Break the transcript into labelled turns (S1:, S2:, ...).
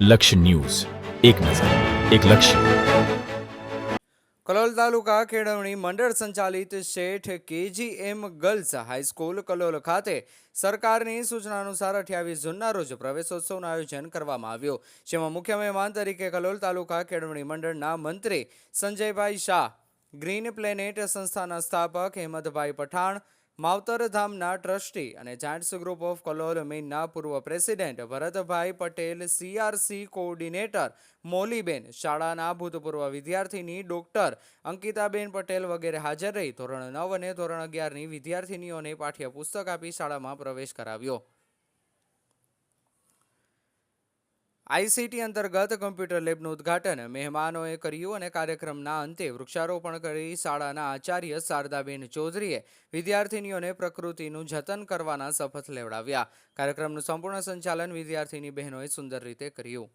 S1: લક્ષ્ય ન્યૂઝ. એક નજર, એક લક્ષ્ય.
S2: કલોલ તાલુકા કેળવણી મંડળ સંચાલિત શેઠ કેજીએમ ગર્લ્સ હાઈસ્કૂલ કલોલ ખાતે સરકારની સૂચના અનુસાર અઠ્યાવીસ જૂનના રોજ પ્રવેશોત્સવનું આયોજન કરવામાં આવ્યું. જેમાં મુખ્ય મહેમાન તરીકે કલોલ તાલુકા કેળવણી મંડળના મંત્રી સંજયભાઈ શાહ, ગ્રીન પ્લેનેટ સંસ્થાના સ્થાપક હેમંતભાઈ પઠાણ માવતરધામના ટ્રસ્ટી અને જાયન્ટ્સ ગ્રુપ ઓફ કલોલમીનના પૂર્વ president Bharatbhai Patel CRC coordinator મોલીબેન, શાળાના ભૂતપૂર્વ વિદ્યાર્થીની ડોક્ટર અંકિતાબેન પટેલ વગેરે હાજર રહી. ધોરણ નવ અને ધોરણ અગિયારની વિદ્યાર્થીનીઓને પાઠ્યપુસ્તક આપી શાળામાં પ્રવેશ કરાવ્યો. આઈસીટી અંતર્ગત કમ્પ્યુટર લેબનું ઉદ્ઘાટન મહેમાનોએ કર્યું અને કાર્યક્રમના અંતે વૃક્ષારોપણ કરી શાળાના આચાર્ય શારદાબેન ચૌધરીએ વિદ્યાર્થીનીઓને પ્રકૃતિનું જતન કરવાના શપથ લેવડાવ્યા. કાર્યક્રમનું સંપૂર્ણ સંચાલન વિદ્યાર્થીની બહેનોએ સુંદર રીતે કર્યું.